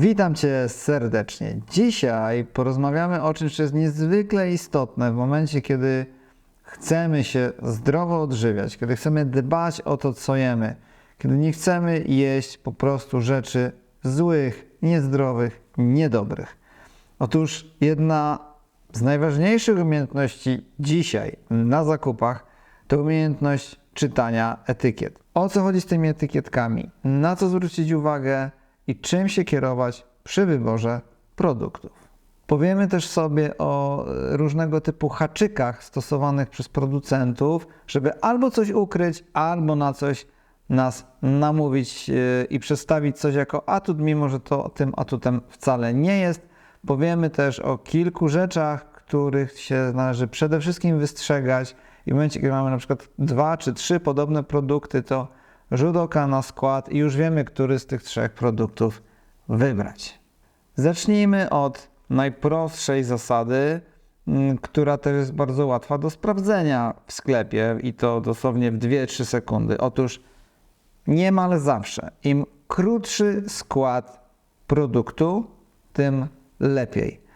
Witam Cię serdecznie. Dzisiaj porozmawiamy o czymś, co jest niezwykle istotne w momencie, kiedy chcemy się zdrowo odżywiać, kiedy chcemy dbać o to, co jemy, kiedy nie chcemy jeść po prostu rzeczy złych, niezdrowych, niedobrych. Otóż jedna z najważniejszych umiejętności dzisiaj na zakupach to umiejętność czytania etykiet. O co chodzi z tymi etykietkami? Na co zwrócić uwagę i czym się kierować przy wyborze produktów? Powiemy też sobie o e, różnego typu haczykach stosowanych przez producentów, żeby albo coś ukryć, albo na coś nas namówić e, i przedstawić coś jako atut, mimo że to tym atutem wcale nie jest. Powiemy też o kilku rzeczach, których się należy przede wszystkim wystrzegać i w momencie, kiedy mamy na przykład dwa czy trzy podobne produkty, to rzut oka na skład i już wiemy, który z tych trzech produktów wybrać. Zacznijmy od najprostszej zasady, mm, która też jest bardzo łatwa do sprawdzenia w sklepie i to dosłownie w 2-3 sekundy. Otóż niemal zawsze im krótszy skład produktu, tym lepiej.